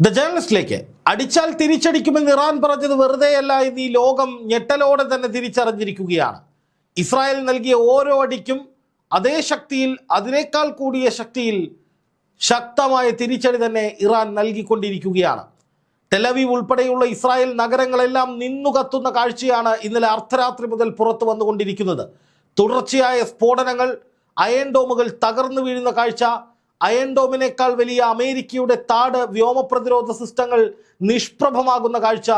The ജേർണലിസ്റ്റിലേക്ക് അടിച്ചാൽ തിരിച്ചടിക്കുമെന്ന് Iran പറഞ്ഞത് വെറുതെയല്ല എന്ന് ഈ ലോകം ഞെട്ടലോടെ തന്നെ തിരിച്ചറിഞ്ഞിരിക്കുകയാണ്. ഇസ്രായേൽ നൽകിയ ഓരോ അടിക്കും അതേ ശക്തിയിൽ അതിനേക്കാൾ കൂടിയ ശക്തിയിൽ ശക്തമായ തിരിച്ചടി തന്നെ ഇറാൻ നൽകിക്കൊണ്ടിരിക്കുകയാണ്. ടെലവീവ് ഉൾപ്പെടെയുള്ള ഇസ്രായേൽ നഗരങ്ങളെല്ലാം നിന്നു കത്തുന്ന കാഴ്ചയാണ് ഇന്നലെ അർദ്ധരാത്രി മുതൽ പുറത്തു വന്നുകൊണ്ടിരിക്കുന്നത്. തുടർച്ചയായ സ്ഫോടനങ്ങൾ അയൺ ഡോമുകൾ തകർന്നു വീഴുന്ന കാഴ്ച അയൺ ഡോമിനേക്കാൾ വലിയ അമേരിക്കയുടെ താട് വ്യോമ പ്രതിരോധ സിസ്റ്റങ്ങൾ നിഷ്പ്രഭമാകുന്ന കാഴ്ച.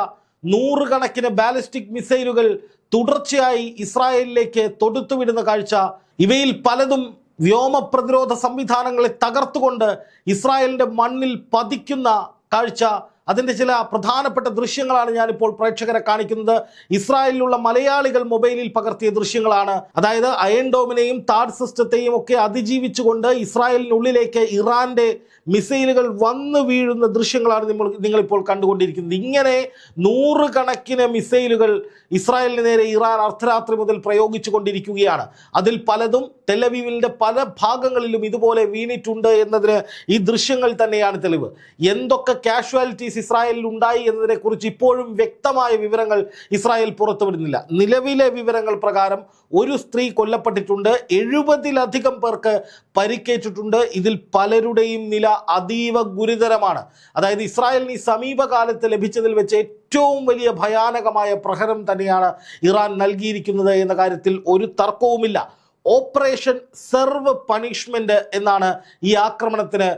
നൂറുകണക്കിന് ബാലിസ്റ്റിക് മിസൈലുകൾ തുടർച്ചയായി ഇസ്രായേലിലേക്ക് തൊടുത്തുവിടുന്ന കാഴ്ച. ഇവയിൽ പലതും വ്യോമ പ്രതിരോധ സംവിധാനങ്ങളെ തകർത്തുകൊണ്ട് ഇസ്രായേലിന്റെ മണ്ണിൽ പതിക്കുന്ന കാഴ്ച. അതിന്റെ ചില പ്രധാനപ്പെട്ട ദൃശ്യങ്ങളാണ് ഞാനിപ്പോൾ പ്രേക്ഷകരെ കാണിക്കുന്നത്. ഇസ്രായേലിലുള്ള മലയാളികൾ മൊബൈലിൽ പകർത്തിയ ദൃശ്യങ്ങളാണ്. അതായത് അയൺ ഡോമിനെയും താഡ് സിസ്റ്റത്തെയും ഒക്കെ അതിജീവിച്ചുകൊണ്ട് ഇസ്രായേലിനുള്ളിലേക്ക് ഇറാന്റെ മിസൈലുകൾ വന്നു വീഴുന്ന ദൃശ്യങ്ങളാണ് നിങ്ങൾ നിങ്ങളിപ്പോൾ കണ്ടുകൊണ്ടിരിക്കുന്നത്. ഇങ്ങനെ നൂറുകണക്കിന് മിസൈലുകൾ ഇസ്രായേലിന് നേരെ ഇറാൻ അർദ്ധരാത്രി മുതൽ പ്രയോഗിച്ചു കൊണ്ടിരിക്കുകയാണ്. അതിൽ പലതും തെലവീവിന്റെ പല ഭാഗങ്ങളിലും ഇതുപോലെ വീണിട്ടുണ്ട് എന്നതിന് ഈ ദൃശ്യങ്ങൾ തന്നെയാണ് തെളിവ്. എന്തൊക്കെ കാഷ്വാലിറ്റീസ് ഇസ്രായേലിൽ ഉണ്ടായി എന്നതിനെക്കുറിച്ച് ഇപ്പോഴും വ്യക്തമായ വിവരങ്ങൾ ഇസ്രായേൽ പുറത്തുവിടുന്നില്ല നിലവിലെ വിവരങ്ങൾ പ്രകാരം ഒരു സ്ത്രീ കൊല്ലപ്പെട്ടിട്ടുണ്ട്. എഴുപതിലധികം പേർക്ക് പരിക്കേറ്റിട്ടുണ്ട്. ഇതിൽ പലരുടെയും നില അതീവ ഗുരുതരമാണ്. അതായത് ഇസ്രായേലിന് ഈ സമീപകാലത്ത് ലഭിച്ചതിൽ വെച്ച് ഏറ്റവും വലിയ ഭയാനകമായ പ്രഹരം തന്നെയാണ് ഇറാൻ നൽകിയിരിക്കുന്നത് എന്ന കാര്യത്തിൽ ഒരു തർക്കവുമില്ല. ഓപ്പറേഷൻ സെർവ് പണിഷ്മെന്റ് എന്നാണ് ഈ ആക്രമണത്തിന്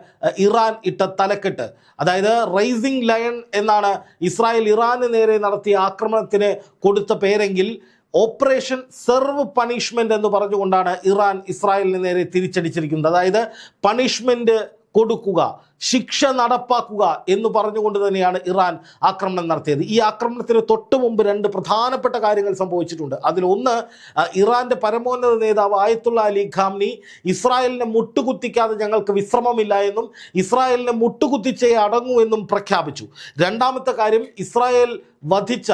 ഇറാൻ ഇട്ട തലക്കെട്ട്. അതായത് റൈസിംഗ് ലയൺ എന്നാണ് ഇസ്രായേൽ ഇറാന് നേരെ നടത്തിയ ആക്രമണത്തിന് കൊടുത്ത പേരെങ്കിൽ ഓപ്പറേഷൻ സെർവ് പണിഷ്മെന്റ് എന്ന് പറഞ്ഞുകൊണ്ടാണ് ഇറാൻ ഇസ്രായേലിന് നേരെ തിരിച്ചടിച്ചിരിക്കുന്നത്. അതായത് പണിഷ്മെന്റ് കൊടുക്കുക ശിക്ഷ നടപ്പാക്കുക എന്ന് പറഞ്ഞുകൊണ്ട് തന്നെയാണ് ഇറാൻ ആക്രമണം നടത്തിയത്. ഈ ആക്രമണത്തിന് തൊട്ട് മുമ്പ് രണ്ട് പ്രധാനപ്പെട്ട കാര്യങ്ങൾ സംഭവിച്ചിട്ടുണ്ട്. അതിലൊന്ന് ഇറാന്റെ പരമോന്നത നേതാവ് ആയത്തുള്ള അലി ഖാംനി ഇസ്രായേലിനെ മുട്ടുകുത്തിക്കാതെ ഞങ്ങൾക്ക് വിശ്രമമില്ല എന്നും ഇസ്രായേലിനെ മുട്ടുകുത്തിച്ചേ അടങ്ങൂ എന്നും പ്രഖ്യാപിച്ചു. രണ്ടാമത്തെ കാര്യം ഇസ്രായേൽ വധിച്ച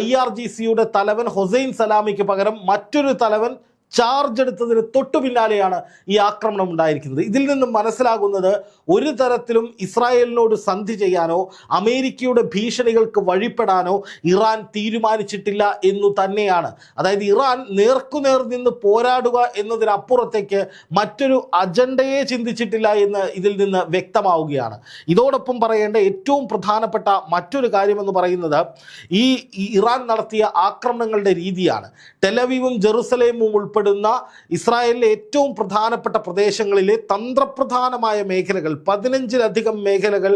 ഐ ആർ ജി സിയുടെ തലവൻ ഹൊസൈൻ സലാമിക്ക് പകരം മറ്റൊരു തലവൻ ചാർജ് എടുത്തതിന് തൊട്ടു പിന്നാലെയാണ് ഈ ആക്രമണം ഉണ്ടായിരിക്കുന്നത്. ഇതിൽ നിന്നും മനസ്സിലാകുന്നത് ഒരു തരത്തിലും ഇസ്രായേലിനോട് സന്ധി ചെയ്യാനോ അമേരിക്കയുടെ ഭീഷണികൾക്ക് വഴിപ്പെടാനോ ഇറാൻ തീരുമാനിച്ചിട്ടില്ല എന്നു തന്നെയാണ്. അതായത് ഇറാൻ നേർക്കുനേർ നിന്ന് പോരാടുക എന്നതിനപ്പുറത്തേക്ക് മറ്റൊരു അജണ്ടയെ ചിന്തിച്ചിട്ടില്ല എന്ന് ഇതിൽ നിന്ന് വ്യക്തമാവുകയാണ്. ഇതോടൊപ്പം പറയേണ്ട ഏറ്റവും പ്രധാനപ്പെട്ട മറ്റൊരു കാര്യമെന്ന് പറയുന്നത് ഈ ഇറാൻ നടത്തിയ ആക്രമണങ്ങളുടെ രീതിയാണ്. ടെലവീവും ജെറുസലേമും ഉൾപ്പെടുന്ന ഇസ്രായേലിലെ ഏറ്റവും പ്രധാനപ്പെട്ട പ്രദേശങ്ങളിലെ തന്ത്രപ്രധാനമായ മേഖലകൾ പതിനഞ്ചിലധികം മേഖലകൾ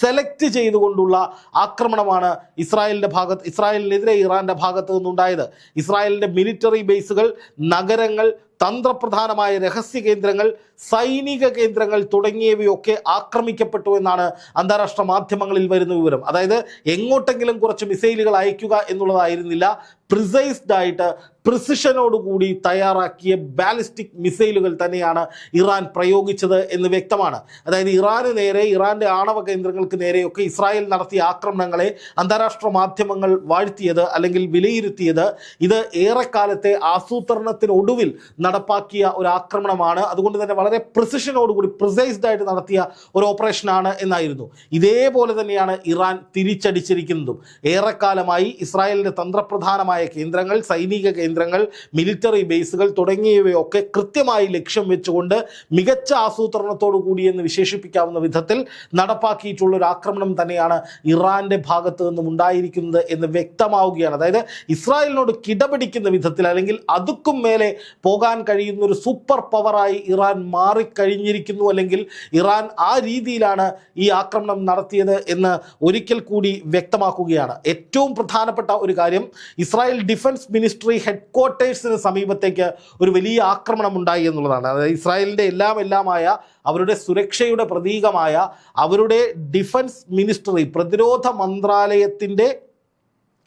സെലക്ട് ചെയ്തുകൊണ്ടുള്ള ആക്രമണമാണ് ഇസ്രായേലിന്റെ ഭാഗത്ത് ഇസ്രായേലിനെതിരെ ഇറാന്റെ ഭാഗത്ത് നിന്നുണ്ടായത്. ഇസ്രായേലിന്റെ മിലിറ്ററി ബേസുകൾ നഗരങ്ങൾ തന്ത്രപ്രധാനമായ രഹസ്യ കേന്ദ്രങ്ങൾ സൈനിക കേന്ദ്രങ്ങൾ തുടങ്ങിയവയൊക്കെ ആക്രമിക്കപ്പെട്ടു എന്നാണ് അന്താരാഷ്ട്ര മാധ്യമങ്ങളിൽ വരുന്ന വിവരം. അതായത് എങ്ങോട്ടെങ്കിലും കുറച്ച് മിസൈലുകൾ അയക്കുക എന്നുള്ളതായിരുന്നില്ല. പ്രിസൈസ്ഡ് ആയിട്ട് പ്രിസിഷനോടുകൂടി തയ്യാറാക്കിയ ബാലിസ്റ്റിക് മിസൈലുകൾ തന്നെയാണ് ഇറാൻ പ്രയോഗിച്ചത് എന്ന് വ്യക്തമാണ്. അതായത് ഇറാന് നേരെ ഇറാന്റെ ആണവ കേന്ദ്രങ്ങൾക്ക് നേരെയൊക്കെ ഇസ്രായേൽ നടത്തിയ ആക്രമണങ്ങളെ അന്താരാഷ്ട്ര മാധ്യമങ്ങൾ വാഴ്ത്തിയത് അല്ലെങ്കിൽ വിലയിരുത്തിയത് ഇത് ഏറെക്കാലത്തെ ആസൂത്രണത്തിനൊടുവിൽ നടപ്പാക്കിയ ഒരു ആക്രമണമാണ്. അതുകൊണ്ട് തന്നെ വളരെ പ്രിസിഷനോടുകൂടി പ്രിസൈസ്ഡ് ആയിട്ട് നടത്തിയ ഒരു ഓപ്പറേഷനാണ് എന്നായിരുന്നു. ഇതേപോലെ തന്നെയാണ് ഇറാൻ തിരിച്ചടിച്ചിരിക്കുന്നതും. ഏറെക്കാലമായി ഇസ്രായേലിന്റെ തന്ത്രപ്രധാനമായ കേന്ദ്രങ്ങൾ സൈനിക കേന്ദ്രങ്ങൾ മിലിറ്ററി ബേസുകൾ തുടങ്ങിയവയൊക്കെ കൃത്യമായി ലക്ഷ്യം വെച്ചുകൊണ്ട് മികച്ച ആസൂത്രണത്തോടു കൂടി എന്ന് വിശേഷിപ്പിക്കാവുന്ന വിധത്തിൽ നടപ്പാക്കിയിട്ടുള്ള ഒരു ആക്രമണം തന്നെയാണ് ഇറാന്റെ ഭാഗത്തു നിന്നും ഉണ്ടായിരിക്കുന്നത് എന്ന് വ്യക്തമാവുകയാണ്. അതായത് ഇസ്രായേലിനോട് കിടപിടിക്കുന്ന വിധത്തിൽ അല്ലെങ്കിൽ അതുക്കും മേലെ പോകാൻ കഴിയുന്ന ഒരു സൂപ്പർ പവറായി ഇറാൻ മാറിക്കഴിഞ്ഞിരിക്കുന്നു അല്ലെങ്കിൽ ഇറാൻ ആ രീതിയിലാണ് ഈ ആക്രമണം നടത്തിയത് എന്ന് ഒരിക്കൽ കൂടി വ്യക്തമാക്കുകയാണ്. ഏറ്റവും പ്രധാനപ്പെട്ട ഒരു കാര്യം ഇസ്രായേൽ ഡിഫൻസ് മിനിസ്ട്രി ഹെഡ്ക്വാർട്ടേഴ്സിന് സമീപത്തേക്ക് ഒരു വലിയ ആക്രമണം ഉണ്ടായി എന്നുള്ളതാണ്. അതായത് ഇസ്രായേലിന്റെ എല്ലാം എല്ലാമായ അവരുടെ സുരക്ഷയുടെ പ്രതീകമായ അവരുടെ ഡിഫൻസ് മിനിസ്ട്രി പ്രതിരോധ മന്ത്രാലയത്തിന്റെ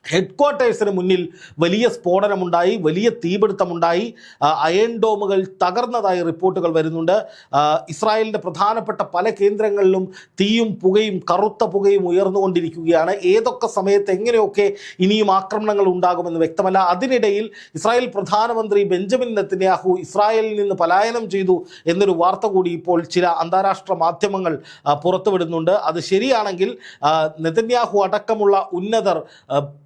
ഹെഡ് ക്വാർട്ടേഴ്സിന് മുന്നിൽ വലിയ സ്ഫോടനമുണ്ടായി വലിയ തീപിടുത്തമുണ്ടായി. അയൺ ഡോമുകൾ തകർന്നതായി റിപ്പോർട്ടുകൾ വരുന്നുണ്ട്. ഇസ്രായേലിന്റെ പ്രധാനപ്പെട്ട പല കേന്ദ്രങ്ങളിലും തീയും പുകയും കറുത്ത പുകയും ഉയർന്നുകൊണ്ടിരിക്കുകയാണ്. ഏതൊക്കെ സമയത്ത് എങ്ങനെയൊക്കെ ഇനിയും ആക്രമണങ്ങൾ ഉണ്ടാകുമെന്ന് വ്യക്തമല്ല. അതിനിടയിൽ ഇസ്രായേൽ പ്രധാനമന്ത്രി ബെഞ്ചമിൻ നെത്തന്യാഹു ഇസ്രായേലിൽ നിന്ന് പലായനം ചെയ്തു എന്നൊരു വാർത്ത കൂടി ഇപ്പോൾ ചില അന്താരാഷ്ട്ര മാധ്യമങ്ങൾ പുറത്തുവിടുന്നുണ്ട്. അത് ശരിയാണെങ്കിൽ നെതന്യാഹു അടക്കമുള്ള ഉന്നതർ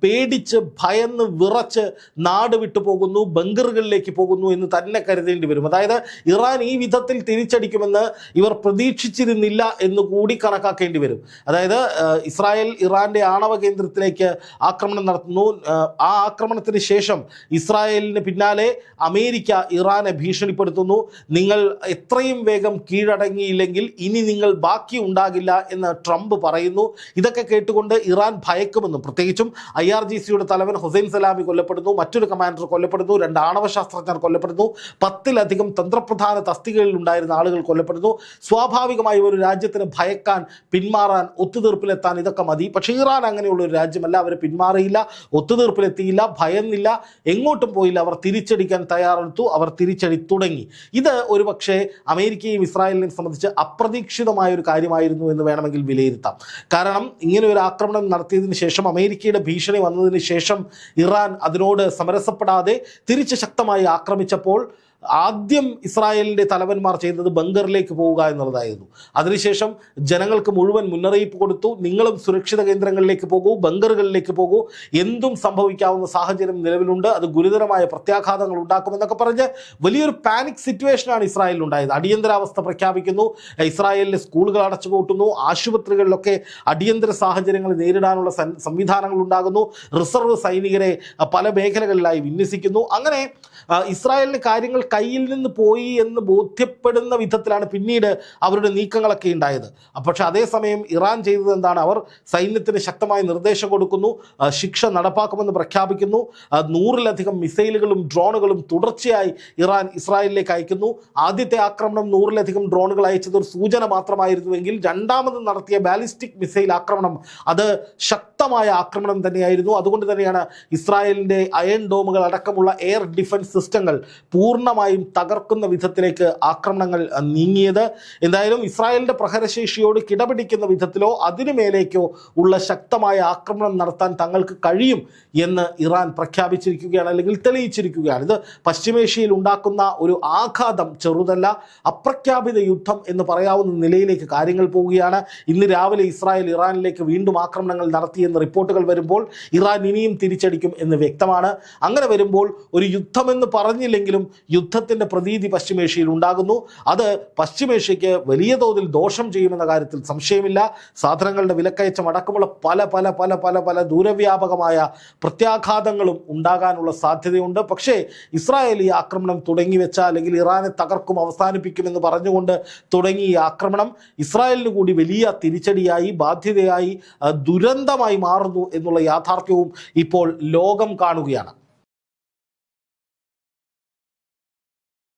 പേടിച്ച് ഭയന്ന് വിറച്ച് നാട് വിട്ടു പോകുന്നു ബങ്കറുകളിലേക്ക് പോകുന്നു എന്ന് തന്നെ കരുതേണ്ടി വരും. അതായത് ഇറാൻ ഈ വിധത്തിൽ തിരിച്ചടിക്കുമെന്ന് ഇവർ പ്രതീക്ഷിച്ചിരുന്നില്ല എന്ന് കൂടി കണക്കാക്കേണ്ടി വരും. അതായത് ഇസ്രായേൽ ഇറാന്റെ ആണവ കേന്ദ്രത്തിലേക്ക് ആക്രമണം നടത്തുന്നു. ആ, ആക്രമണത്തിന് ശേഷം ഇസ്രായേലിന് പിന്നാലെ അമേരിക്ക ഇറാനെ ഭീഷണിപ്പെടുത്തുന്നു. നിങ്ങൾ എത്രയും വേഗം കീഴടങ്ങിയില്ലെങ്കിൽ ഇനി നിങ്ങൾ ബാക്കി ഉണ്ടാകില്ല എന്ന് ട്രംപ് പറയുന്നു. ഇതൊക്കെ കേട്ടുകൊണ്ട് ഇറാൻ ഭയക്കുമെന്നും പ്രത്യേകിച്ചും ഐ ആർ ജി സിയുടെ തലവൻ ഹുസൈൻ സലാമി കൊല്ലപ്പെടുന്നു മറ്റൊരു കമാൻഡർ കൊല്ലപ്പെടുന്നു രണ്ട് ആണവ ശാസ്ത്രജ്ഞർ കൊല്ലപ്പെടുന്നു പത്തിലധികം തന്ത്രപ്രധാന തസ്തികകളിൽ ഉണ്ടായിരുന്ന ആളുകൾ കൊല്ലപ്പെടുന്നു. സ്വാഭാവികമായി ഒരു രാജ്യത്തിന് ഭയക്കാൻ പിന്മാറാൻ ഒത്തുതീർപ്പിലെത്താൻ ഇതൊക്കെ മതി. പക്ഷേ ഇറാൻ അങ്ങനെയുള്ള ഒരു രാജ്യമല്ല അവർ പിന്മാറിയില്ല ഒത്തുതീർപ്പിലെത്തിയില്ല ഭയന്നില്ല എങ്ങോട്ടും പോയില്ല അവർ തിരിച്ചടിക്കാൻ തയ്യാറെടുത്തു അവർ തിരിച്ചടി തുടങ്ങി. ഇത് ഒരുപക്ഷെ അമേരിക്കയും ഇസ്രായേലിനെയും സംബന്ധിച്ച് അപ്രതീക്ഷിതമായ ഒരു കാര്യമായിരുന്നു എന്ന് വേണമെങ്കിൽ വിലയിരുത്താം. കാരണം ഇങ്ങനെ ഒരു ആക്രമണം നടത്തിയതിന് ശേഷം അമേരിക്കയുടെ ഭീഷണി വന്നതിന് ശേഷം ഇറാൻ അതിനോട് സമരസപ്പെടാതെ തിരിച്ച് ശക്തമായി ആക്രമിച്ചപ്പോൾ ആദ്യം ഇസ്രായേലിന്റെ തലവന്മാർ ചെയ്തത് ബങ്കറിലേക്ക് പോവുക എന്നുള്ളതായിരുന്നു. അതിനുശേഷം ജനങ്ങൾക്ക് മുഴുവൻ മുന്നറിയിപ്പ് കൊടുത്തു. നിങ്ങളും സുരക്ഷിത കേന്ദ്രങ്ങളിലേക്ക് പോകൂ ബങ്കറുകളിലേക്ക് പോകൂ. എന്തും സംഭവിക്കാവുന്ന സാഹചര്യം നിലവിലുണ്ട്. അത് ഗുരുതരമായ പ്രത്യാഘാതങ്ങൾ ഉണ്ടാക്കുമെന്നൊക്കെ പറഞ്ഞ് വലിയൊരു പാനിക് സിറ്റുവേഷനാണ് ഇസ്രായേലിൽ ഉണ്ടായത് അടിയന്തരാവസ്ഥ പ്രഖ്യാപിക്കുന്നു. ഇസ്രായേലിലെ സ്കൂളുകൾ അടച്ചുപൂട്ടുന്നു. ആശുപത്രികളിലൊക്കെ അടിയന്തര സാഹചര്യങ്ങൾ നേരിടാനുള്ള സംവിധാനങ്ങൾ ഉണ്ടാകുന്നു. റിസർവ് സൈനികരെ പല മേഖലകളിലായി വിന്യസിക്കുന്നു. അങ്ങനെ ഇസ്രായേലിന് കാര്യങ്ങൾ കയ്യിൽ നിന്ന് പോയി എന്ന് ബോധ്യപ്പെടുന്ന വിധത്തിലാണ് പിന്നീട് അവരുടെ നീക്കങ്ങളൊക്കെ ഉണ്ടായത്. പക്ഷേ അതേസമയം ഇറാൻ ചെയ്തത് എന്താണ്? അവർ സൈന്യത്തിന് ശക്തമായ നിർദ്ദേശം കൊടുക്കുന്നു ശിക്ഷ നടപ്പാക്കുമെന്ന് പ്രഖ്യാപിക്കുന്നു നൂറിലധികം മിസൈലുകളും ഡ്രോണുകളും തുടർച്ചയായി ഇറാൻ ഇസ്രായേലിലേക്ക് അയക്കുന്നു. ആദ്യത്തെ ആക്രമണം നൂറിലധികം ഡ്രോണുകൾ അയച്ചത് ഒരു സൂചന മാത്രമായിരുന്നുവെങ്കിൽ രണ്ടാമത് നടത്തിയ ബാലിസ്റ്റിക് മിസൈൽ ആക്രമണം അത് ശക്തമായ ആക്രമണം തന്നെയായിരുന്നു. അതുകൊണ്ട് തന്നെയാണ് ഇസ്രായേലിന്റെ അയൺ ഡോമുകൾ അടക്കമുള്ള എയർ ഡിഫൻസ് സിസ്റ്റങ്ങൾ പൂർണമായും തകർക്കുന്ന വിധത്തിലേക്ക് ആക്രമണങ്ങൾ നീങ്ങിയത്. എന്തായാലും ഇസ്രായേലിന്റെ പ്രഹരശേഷിയോട് കിടപിടിക്കുന്ന വിധത്തിലോ അതിനു മേലേക്കോ ഉള്ള ശക്തമായ ആക്രമണം നടത്താൻ തങ്ങൾക്ക് കഴിയും എന്ന് ഇറാൻ പ്രഖ്യാപിച്ചിരിക്കുകയാണ് അല്ലെങ്കിൽ തെളിയിച്ചിരിക്കുകയാണ്. ഇത് പശ്ചിമേഷ്യയിൽ ഉണ്ടാക്കുന്ന ഒരു ആഘാതം ചെറുതല്ല അപ്രഖ്യാപിത യുദ്ധം എന്ന് പറയാവുന്ന നിലയിലേക്ക് കാര്യങ്ങൾ പോവുകയാണ്. ഇന്ന് രാവിലെ ഇസ്രായേൽ ഇറാനിലേക്ക് വീണ്ടും ആക്രമണങ്ങൾ നടത്തിയെന്ന് റിപ്പോർട്ടുകൾ വരുമ്പോൾ ഇറാൻ ഇനിയും തിരിച്ചടിക്കും എന്ന് വ്യക്തമാണ്. അങ്ങനെ വരുമ്പോൾ ഒരു യുദ്ധമെന്ന് പറഞ്ഞില്ലെങ്കിലും യുദ്ധത്തിന്റെ പ്രതീതി പശ്ചിമേഷ്യയിൽ ഉണ്ടാകുന്നു. അത് പശ്ചിമേഷ്യയ്ക്ക് വലിയ തോതിൽ ദോഷം ചെയ്യുമെന്ന കാര്യത്തിൽ സംശയമില്ല. സാധനങ്ങളുടെ വിലക്കയറ്റം അടക്കമുള്ള പല പല പല പല പല ദൂരവ്യാപകമായ പ്രത്യാഘാതങ്ങളും ഉണ്ടാകാനുള്ള സാധ്യതയുണ്ട്. പക്ഷേ ഇസ്രായേൽ ഈ ആക്രമണം തുടങ്ങി വെച്ച അല്ലെങ്കിൽ ഇറാനെ തകർക്കും അവസാനിപ്പിക്കുമെന്ന് പറഞ്ഞുകൊണ്ട് തുടങ്ങിയ ഈ ആക്രമണം. ഇസ്രായേലിന് കൂടി വലിയ തിരിച്ചടിയായി ബാധ്യതയായി ദുരന്തമായി മാറുന്നു എന്നുള്ള യാഥാർത്ഥ്യവും ഇപ്പോൾ ലോകം കാണുകയാണ്.